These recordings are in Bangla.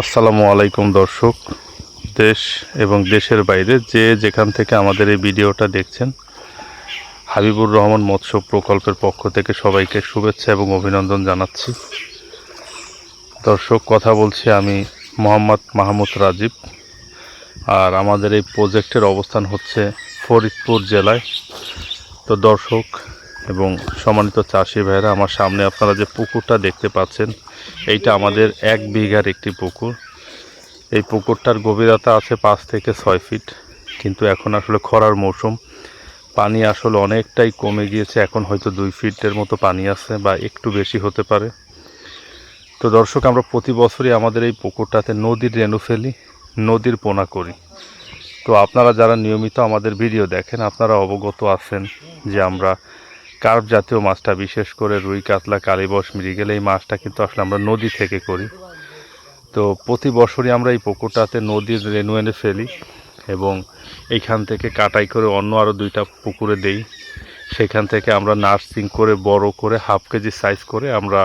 আসসালামু আলাইকুম দর্শক, দেশ এবং দেশের বাইরে যে যেখান থেকে আমাদের এই ভিডিওটা দেখছেন, হাবিবুর রহমান মৎস্য প্রকল্পের পক্ষ থেকে সবাইকে শুভেচ্ছা এবং অভিনন্দন জানাচ্ছি। দর্শক, কথা বলছি আমি মোহাম্মদ মাহমুদ রাজীব আর আমাদের এই প্রজেক্টের অবস্থান হচ্ছে ফরিদপুর জেলায়। তো দর্শক এবং সম্মানিত চাষি ভাইরা, আমার সামনে আপনারা যে পুকুরটা দেখতে পাচ্ছেন এইটা আমাদের এক বিঘার একটি পুকুর। এই পুকুরটার গভীরতা আছে পাঁচ থেকে ছয় ফিট, কিন্তু এখন আসলে খরার মৌসুম। পানি আসলে অনেকটাই কমে গিয়েছে, এখন হয়তো দুই ফিটের মতো পানি আছে বা একটু বেশি হতে পারে। তো দর্শক, আমরা প্রতি বছরই আমাদের এই পুকুরটাতে নদীর রেণু ফেলি, নদীর পোনা করি। তো আপনারা যারা নিয়মিত আমাদের ভিডিও দেখেন, আপনারা অবগত আছেন যে আমরা কার্প জাতীয় মাছটা, বিশেষ করে রুই, কাতলা কালীবস মৃগেল এই মাছটা কিন্তু আসলে আমরা নদী থেকে করি। তো প্রতি বছরই আমরা এই পুকুরটাতে নদীর রেনু এনে ফেলি এবং এইখান থেকে কাটাই করে অন্য আরও দুইটা পুকুরে দেই। সেখান থেকে আমরা নার্সিং করে, বড় করে, হাফ কেজি সাইজ করে আমরা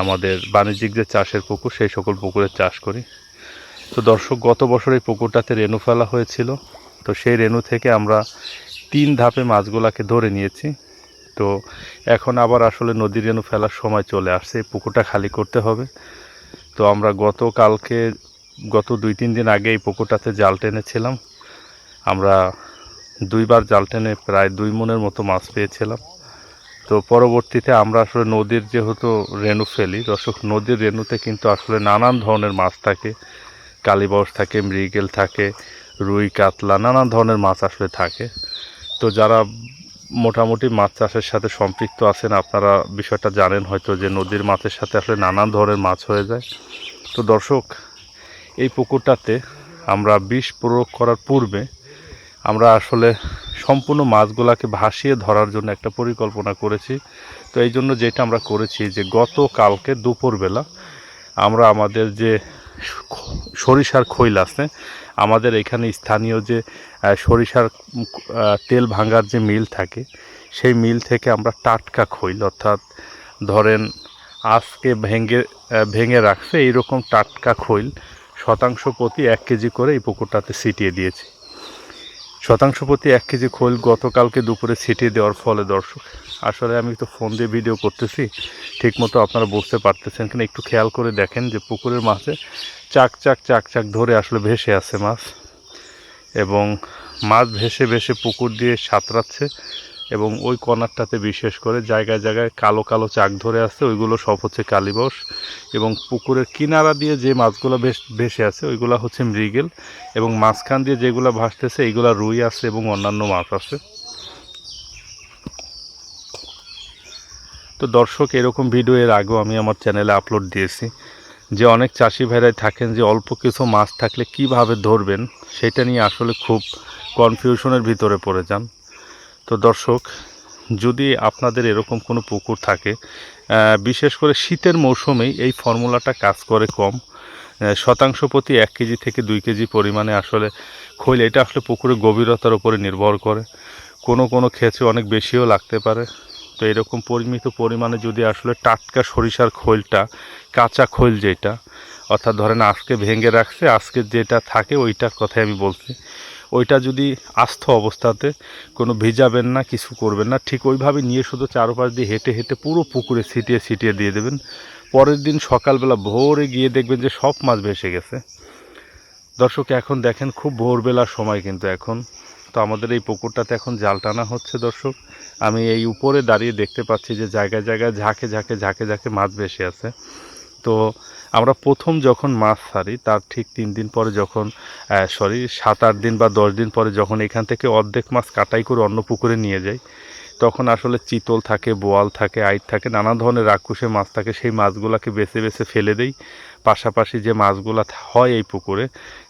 আমাদের বাণিজ্যিক যে চাষের পুকুর, সেই সকল পুকুরে চাষ করি। তো দর্শক, গত বছর এই পুকুরটাতে রেনু ফেলা হয়েছিল। তো সেই রেনু থেকে আমরা তিন ধাপে মাছগুলাকে ধরে নিয়েছি। তো এখন আবার আসলে নদীর রেণু ফেলার সময় চলে আসছে, এই পুকুরটা খালি করতে হবে। তো আমরা গতকালকে, গত দুই তিন দিন আগে এই পুকুরটাতে জাল টেনেছিলাম। আমরা দুইবার জাল টেনে প্রায় দুই মনের মতো মাছ পেয়েছিলাম। তো পরবর্তীতে আমরা আসলে নদীর যেহেতু রেণু ফেলি, দর্শক, নদীর রেণুতে কিন্তু আসলে নানান ধরনের মাছ থাকে। কালীবস থাকে, মৃগেল থাকে, রুই, কাতলা, নানান ধরনের মাছ আসলে থাকে। তো যারা মোটামুটি মাছ চাষের সাথে সম্পৃক্ত আছেন। আপনারা বিষয়টা জানেন হয়তো যে নদীর মাছের সাথে আসলে নানান ধরনের মাছ হয়ে যায়। তো দর্শক, এই পুকুরটাতে আমরা বিষ প্রয়োগ করার পূর্বে আমরা আসলে সম্পূর্ণ মাছগুলাকে ভাসিয়ে ধরার জন্য একটা পরিকল্পনা করেছি। তো এই জন্য যেটা আমরা করেছি যে গতকালকে দুপুরবেলা আমরা আমাদের যে সরিষার খৈল আছে। আমাদের এখানে স্থানীয় যে সরিষার তেল ভাঙার যে মিল থাকে, সেই মিল থেকে আমরা টাটকা খৈল, অর্থাৎ ধরেন আজকে ভেঙে ভেঙে রাখছে, এইরকম টাটকা খৈল শতাংশ প্রতি এক কেজি করে এই পুকুরটাতে ছিটিয়ে দিয়েছি। শতাংশ প্রতি এক কেজি খোল গতকালকে দুপুরে ছিটিয়ে দেওয়ার ফলে দর্শক, আসলে আমি তো ফোন দিয়ে ভিডিও করতেছি, ঠিকমতো আপনারা বুঝতে পারতেছেন কিনা একটু খেয়াল করে দেখেন যে পুকুরের মাছে চাক চাক চাক চাক ধরে আসলে ভেসে আছে মাছ এবং মাছ ভেসে ভেসে পুকুর দিয়ে সাঁতরাচ্ছে এবং ওই কর্নারটাতে বিশেষ করে জায়গায় জায়গায় কালো কালো চাক ধরে আছে, ওইগুলো সব হচ্ছে কালীবস এবং পুকুরের কিনারা দিয়ে যে মাছগুলো বেশ, ভেসে আছে, ওইগুলো হচ্ছে মৃগেল। এবং মাঝখান দিয়ে যেগুলো ভাসতেছে, এইগুলো রুই আছে এবং অন্যান্য মাছ আছে। তো দর্শক, এরকম ভিডিও এর আগেও আমি আমার চ্যানেলে আপলোড দিয়েছি যে অনেক চাষি ভাইরাই থাকেন যে অল্প কিছু মাছ থাকলে কীভাবে ধরবেন, সেটা নিয়ে আসলে খুব কনফিউশনের ভিতরে পড়ে যান। তো দর্শক, যদি আপনাদের এরকম কোনো পুকুর থাকে বিশেষ করে শীতের মৌসুমেই এই ফর্মুলাটা কাজ করে কম শতাংশ প্রতি এক কেজি থেকে দুই কেজি পরিমাণে আসলে খৈল, এটা আসলে পুকুরের গভীরতার উপরে নির্ভর করে। কোনো কোনো ক্ষেত্রে অনেক বেশিও লাগতে পারে। তো এরকম পরিমিত পরিমাণে যদি আসলে টাটকা সরিষার খৈলটা, কাঁচা খৈল যেটা, অর্থাৎ ধরেন আজকে ভেঙে রাখছে, আজকে যেটা থাকে ওইটার কথাই আমি বলছি। ওইটা যদি আস্থ অবস্থাতে কোনো ভিজাবেন না, কিছু করবেন না, ঠিক ওইভাবে নিয়ে শুধু চারপাশ দিয়ে হেঁটে হেঁটে পুরো পুকুরে ছিটিয়ে ছিটিয়ে দিয়ে দেবেন। পরের দিন সকালবেলা ভোরে গিয়ে দেখবেন যে সব মাছ ভেসে গেছে। দর্শক, এখন দেখেন খুব ভোরবেলার সময় কিন্তু এখন। তো আমাদের এই পুকুরটাতে এখন জাল টানা হচ্ছে দর্শক। আমি এই উপরে দাঁড়িয়ে দেখতে পাচ্ছি যে জায়গায় জায়গায় ঝাঁকে ঝাঁকে ঝাঁকে ঝাঁকে মাছ ভেসে আছে। তো আমরা প্রথম যখন মাছ ছাড়ি তার ঠিক তিন দিন পরে যখন সরি সাত, আট দিন বা দশ দিন পরে যখন এখান থেকে অর্ধেক মাছ কাটাই করে অন্য পুকুরে নিয়ে যাই, তখন আসলে চিতল থাকে, বোয়াল থাকে, আইট থাকে, নানা ধরনের রাক্ষুসে মাছ থাকে, সেই মাছগুলোকে বেছে বেছে ফেলে দেই। পাশাপাশি যে মাছগুলো হয় এই পুকুরে,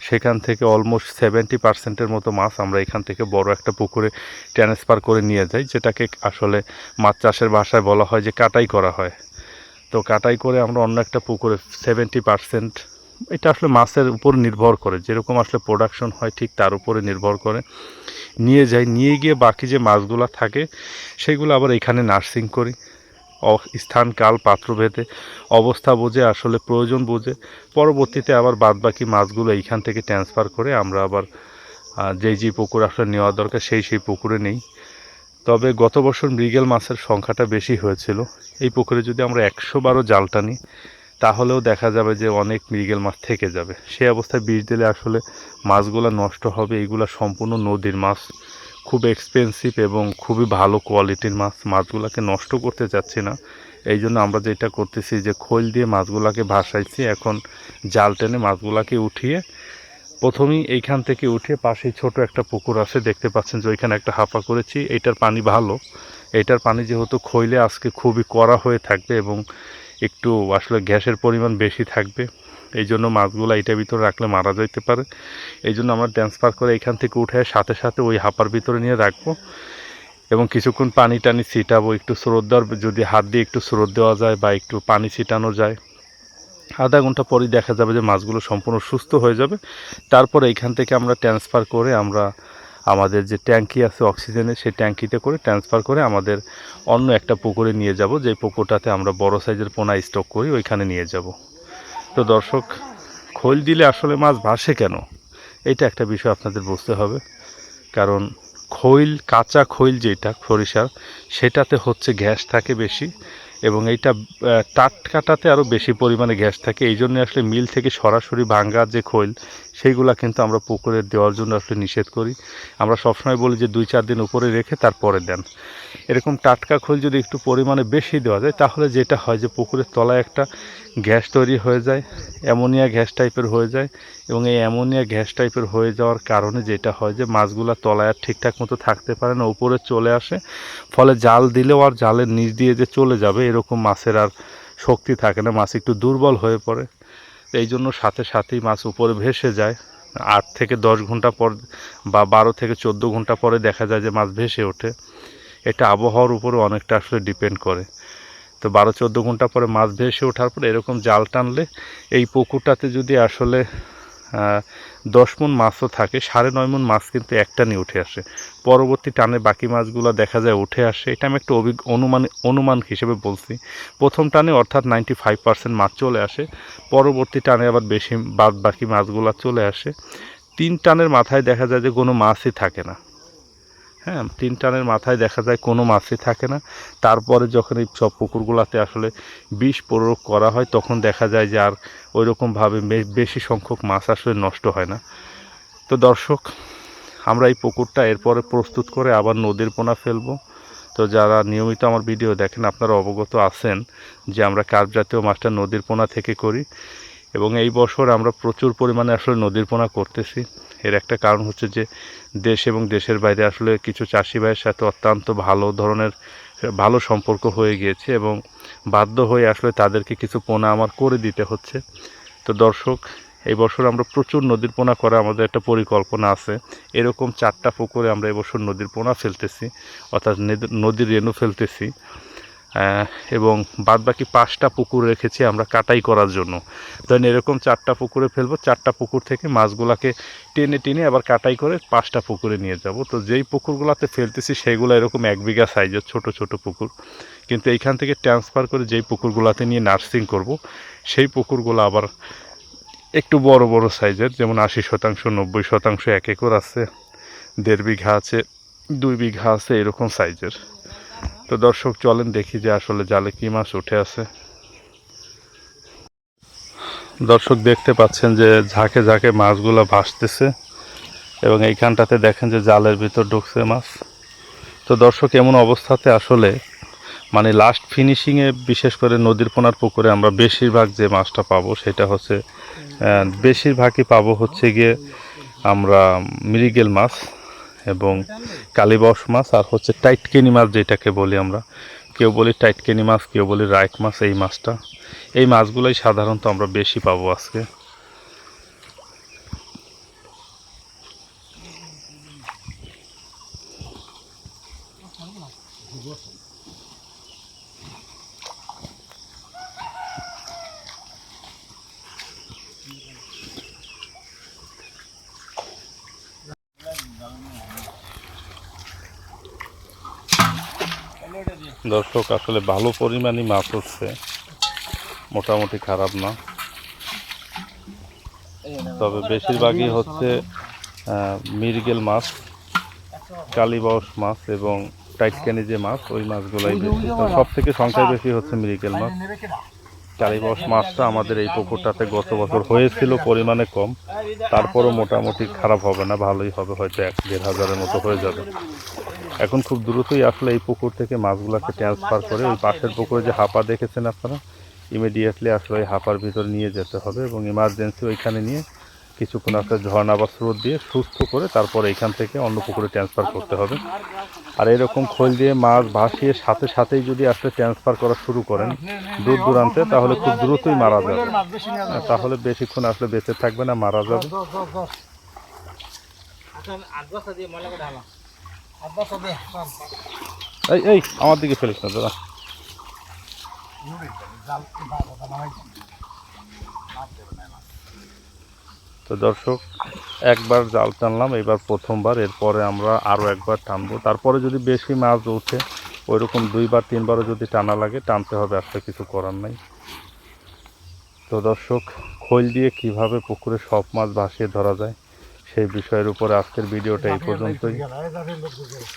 সেখান থেকে অলমোস্ট সেভেন্টি পার্সেন্টের মতো মাছ আমরা এখান থেকে বড় একটা পুকুরে ট্রান্সফার করে নিয়ে যাই, যেটাকে আসলে মাছ চাষের ভাষায় বলা হয় যে কাটাই করা হয়। তো কাটাই করে আমরা অন্য একটা পুকুরে সেভেন্টি পার্সেন্ট এটা আসলে মাছের উপর নির্ভর করে, যেরকম আসলে প্রোডাকশন হয় ঠিক তার উপরে নির্ভর করে। নিয়ে যাই, নিয়ে গিয়ে বাকি যে মাছগুলো থাকে, সেগুলো আবার এখানে নার্সিং করি। স্থান, কাল, পাত্র ভেদে, অবস্থা বুঝে, আসলে প্রয়োজন বুঝে। পরবর্তীতে আবার বাদবাকি মাছগুলো এইখান থেকে ট্রান্সফার করে আমরা আবার যেই যেই পুকুর আসলে নেওয়া দরকার, সেই সেই পুকুরে নেই। তবে গত বছর মৃগেল মাছের সংখ্যাটা বেশি হয়েছিল। এই পুকুরে যদি আমরা একশো বারো জাল টানি, তাহলেও দেখা যাবে যে অনেক মৃগেল মাছ থেকে যাবে। সেই অবস্থায় বিষ দিলে আসলে মাছগুলো নষ্ট হবে। এইগুলো সম্পূর্ণ নদীর মাছ, খুব এক্সপেন্সিভ এবং খুবই ভালো কোয়ালিটির মাছ। মাছগুলোকে নষ্ট করতে চাচ্ছি না। এই জন্য আমরা যেটা করতেছি যে খোল দিয়ে মাছগুলোকে ভাসাইছি। এখন জাল টেনে মাছগুলোকে উঠিয়ে প্রথমেই এইখান থেকে উঠে পাশেই ছোট একটা পুকুর আছে, দেখতে পাচ্ছেন যে ওইখানে একটা হাঁপা করেছি। এইটার পানি ভালো। এইটার পানি যেহেতু খইলে আজকে খুবই কড়া হয়ে থাকবে এবং একটু আসলে গ্যাসের পরিমাণ বেশি থাকবে এই জন্য মাছগুলো এইটার ভিতরে রাখলে মারা যেতে পারে। এই জন্য আমরা ট্রান্সফার করে এখান থেকে উঠে সাথে সাথে ওই হাঁপার ভিতরে নিয়ে রাখব এবং কিছুক্ষণ পানি টানি ছিটাবো, একটু স্রোত দেওয়ার, যদি হাত দিয়ে একটু স্রোত দেওয়া যায় বা একটু পানি ছিটানো যায়। আধা ঘণ্টা পরেই দেখা যাবে যে মাছগুলো সম্পূর্ণ সুস্থ হয়ে যাবে। তারপরে এইখান থেকে আমরা ট্রান্সফার করে আমরা আমাদের যে ট্যাঙ্কি আছে অক্সিজেনের সেই ট্যাঙ্কিতে করে ট্রান্সফার করে আমাদের অন্য একটা পুকুরে নিয়ে যাব। যে পুকুরটাতে আমরা বড় সাইজের পোনা স্টক করি, ওইখানে নিয়ে যাব। তো দর্শক, খোল দিলে আসলে মাছ ভাসে কেন? এটা একটা বিষয় আপনাদের বুঝতে হবে। কারণ খৈল, কাঁচা খৈল যেটা, সরিষার, সেটাতে হচ্ছে গ্যাস থাকে বেশি। এবং এইটা টাটকাটাতে আরও বেশি পরিমাণে গ্যাস থাকে। এই জন্য আসলে মিল থেকে সরাসরি ভাঙ্গা যে খৈল, সেইগুলা কিন্তু আমরা পুকুরে দেওয়ার জন্য আসলে নিষেধ করি। আমরা সবসময় বলি যে দুই চার দিন উপরে রেখে তারপরে দেন। এরকম টাটকা খোল যদি একটু পরিমাণে বেশি দেওয়া যায়, তাহলে যেটা হয় যে পুকুরের তলায় একটা গ্যাস তৈরি হয়ে যায়, অ্যামোনিয়া গ্যাস টাইপের হয়ে যায় এবং এই অ্যামোনিয়া গ্যাস টাইপের হয়ে যাওয়ার কারণে যেটা হয় যে মাছগুলা তলায় আর ঠিকঠাক মতো থাকতে পারে না, উপরে চলে আসে। ফলে জাল দিলেও আর জালের নিচ দিয়ে যে চলে যাবে, এরকম মাছের আর শক্তি থাকে না, মাছ একটু দুর্বল হয়ে পড়ে। এই জন্য সাথে সাথেই মাছ উপরে ভেসে যায়। আট থেকে দশ ঘণ্টা পর বা বারো থেকে চোদ্দ ঘণ্টা পরে দেখা যায় যে মাছ ভেসে ওঠে। এটা আবহাওয়ার উপরে অনেকটা আসলে ডিপেন্ড করে। তো বারো চোদ্দ ঘণ্টা পরে মাছ ভেসে ওঠার পরে এরকম জাল টানলে এই পুকুরটাতে যদি আসলে দশ মন মাছও থাকে, সাড়ে নয় মন মাছ কিন্তু একটা নিয়ে উঠে আসে। পরবর্তী টানে বাকি মাছগুলো দেখা যায় উঠে আসে। এটা আমি একটা অভিজ্ঞ, অনুমান অনুমান হিসেবে বলছি। প্রথম টানে অর্থাৎ নাইনটি ফাইভ পার্সেন্ট মাছ চলে আসে, পরবর্তী টানে আবার বেশি বাদ বাকি মাছগুলো চলে আসে। তিন টানের মাথায় দেখা যায় যে কোনো মাছই থাকে না। হ্যাঁ তিন টানের মাথায় দেখা যায় কোনো মাছই থাকে না। তারপরে যখন এই সব পুকুরগুলোতে আসলে বিষ প্রয়োগ করা হয়, তখন দেখা যায় যে আর ওই রকমভাবে বেশি সংখ্যক মাছ আসলে নষ্ট হয় না। তো দর্শক, আমরা এই পুকুরটা এরপরে প্রস্তুত করে আবার নদীর পোনা ফেলব। তো যারা নিয়মিত আমার ভিডিও দেখেন, আপনারা অবগত আছেন যে আমরা কার্প জাতীয় মাছটা নদীর পোনা থেকে করি। এবং এই বছর আমরা প্রচুর পরিমাণে আসলে নদীর পোনা করতেছি। এর একটা কারণ হচ্ছে যে দেশ এবং দেশের বাইরে আসলে কিছু চাষি ভাইয়ের সাথে অত্যন্ত ভালো ধরনের, ভালো সম্পর্ক হয়ে গিয়েছে এবং বাধ্য হয়ে আসলে তাদেরকে কিছু পোনা আমার করে দিতে হচ্ছে। তো দর্শক, এই বছর আমরা প্রচুর নদীর পোনা করা আমাদের একটা পরিকল্পনা আছে। এরকম চারটা পুকুরে আমরা এবছর নদীর পোনা ফেলতেছি, অর্থাৎ নদীর রেণু ফেলতেছি। এবং বাদবাকি পাঁচটা পুকুর রেখেছি আমরা কাটাই করার জন্য। ধরেন এরকম চারটা পুকুরে ফেলব, চারটা পুকুর থেকে মাছগুলাকে টেনে টেনে আবার কাটাই করে পাঁচটা পুকুরে নিয়ে যাব। তো যেই পুকুরগুলোতে ফেলতেছি সেগুলো এরকম এক বিঘা সাইজের ছোট ছোট পুকুর। কিন্তু এইখান থেকে ট্রান্সফার করে যেই পুকুরগুলোতে নিয়ে নার্সিং করব, সেই পুকুরগুলো আবার একটু বড় বড় সাইজের যেমন আশি শতাংশ, নব্বই শতাংশ এক একর আছে, দেড় বিঘা আছে, দুই বিঘা আছে এরকম সাইজের তো দর্শক, চলেন দেখি যে আসলে জালে কী মাছ উঠে আছে। দর্শক, দেখতে পাচ্ছেন যে ঝাঁকে ঝাঁকে মাছগুলো ভাসতেছে এবং এইখানটাতে দেখেন যে জালের ভিতর ঢুকছে মাছ। তো দর্শক, এমন অবস্থাতে আসলে মানে লাস্ট ফিনিশিংয়ে বিশেষ করে নদীর পোনার পুকুরে আমরা বেশিরভাগ যে মাছটা পাবো সেটা হচ্ছে বেশিরভাগই পাবো হচ্ছে গিয়ে আমরা মৃগেল মাছ। এবং কালীবস মাছ আর হচ্ছে টাইটকেনি মাছ যেটাকে বলি আমরা কেউ বলি টাইটকেনি মাছ কেউ বলি রায়ক মাছ এই মাছটা এই মাছগুলোই সাধারণত আমরা বেশি পাবো আজকে Thank you. দর্শক, আসলে ভালো পরিমাণই মাছ হচ্ছে মোটামুটি খারাপ না। তবে বেশিরভাগই হচ্ছে মিরগেল মাছ কালীবাউস মাছ এবং টাইটকানি যে মাছ, ওই মাছগুলাই বেশি। সব থেকে সংখ্যায় বেশি হচ্ছে মৃগেল মাছ। কালীবাউস মাছটা আমাদের এই পুকুরটাতে গত বছর হয়েছিল পরিমাণে কম। তারপরও মোটামুটি খারাপ হবে না, ভালোই হবে, হয়তো এক দেড় হাজারের মতো হয়ে যাবে। এখন খুব দ্রুতই আসলে এই পুকুর থেকে মাছগুলোকে ট্রান্সফার করে ওই পাশের পুকুরে যে হাঁপা দেখেছেন আপনারা? ইমিডিয়েটলি আসলে ওই হাপার ভিতর নিয়ে যেতে হবে এবং ইমার্জেন্সি ওইখানে নিয়ে কিছুক্ষণ আসলে ঝর্ণা বা স্রোত দিয়ে সুস্থ করে তারপর এইখান থেকে অন্য পুকুরে ট্রান্সফার করতে হবে। আর এরকম খোল দিয়ে মাছ ভাসিয়ে সাথে সাথেই যদি আসলে ট্রান্সফার করা শুরু করেন দূর দূরান্তে, তাহলে খুব দ্রুতই মারা যাবে। তাহলে বেশিক্ষণ আসলে বেঁচে থাকবে না, মারা যাবে। এই এই, আমার দিকে ফেলিস না, দাদা। তো দর্শক, একবার জাল টানলাম, এবার প্রথমবার, এরপরে আমরা আরও একবার টানবো। তারপরে যদি বেশি মাছ ওঠে, ওইরকম দুইবার, তিনবারও যদি টানা লাগে, টানতে হবে আসলে কিছু করার নাই। তো দর্শক, খোল দিয়ে কীভাবে পুকুরে সব মাছ ভাসিয়ে ধরা যায়, সেই বিষয়ের উপরে আজকের ভিডিওটা এই পর্যন্তই।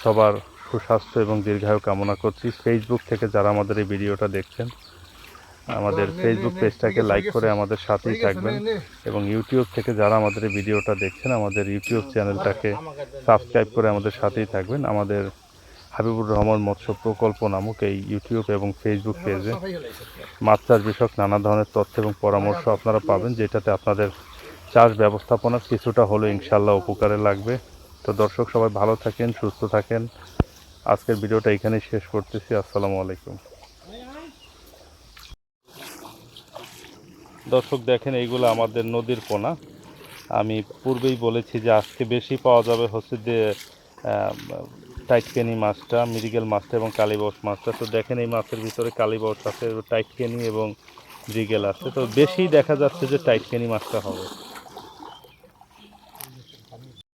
সবার সুস্বাস্থ্য এবং দীর্ঘায়ু কামনা করছি। ফেসবুক থেকে যারা আমাদের এই ভিডিওটা দেখছেন আমাদের ফেসবুক পেজটাকে লাইক করে আমাদের সাথেই থাকবেন এবং ইউটিউব থেকে যারা আমাদের এই ভিডিওটা দেখছেন আমাদের ইউটিউব চ্যানেলটাকে সাবস্ক্রাইব করে আমাদের সাথেই থাকবেন। আমাদের হাবিবুর রহমান মৎস্য প্রকল্প নামক এই ইউটিউব এবং ফেসবুক পেজে মাছ চাষ বিষয়ক নানা ধরনের তথ্য এবং পরামর্শ আপনারা পাবেন যেটাতে আপনাদের চাষ ব্যবস্থাপনার কিছুটা হলেও ইনশাল্লাহ উপকারে লাগবে। তো দর্শক সবাই ভালো থাকেন সুস্থ থাকেন। আজকের ভিডিওটা এখানেই শেষ করতেছি। আসসালামু আলাইকুম। দর্শক দেখেন, এইগুলো আমাদের নদীর পোনা আমি পূর্বেই বলেছি যে আজকে বেশি পাওয়া যাবে হচ্ছে যে টাইটকেনি মাছটা মৃগেল মাছটা এবং কালীবাউস মাছটা। তো দেখেন এই মাছের ভিতরে কালীবাউস আছে টাইটকেনি এবং মৃগেল আছে। তো বেশি দেখা যাচ্ছে যে টাইটকেনি মাছটা হবে।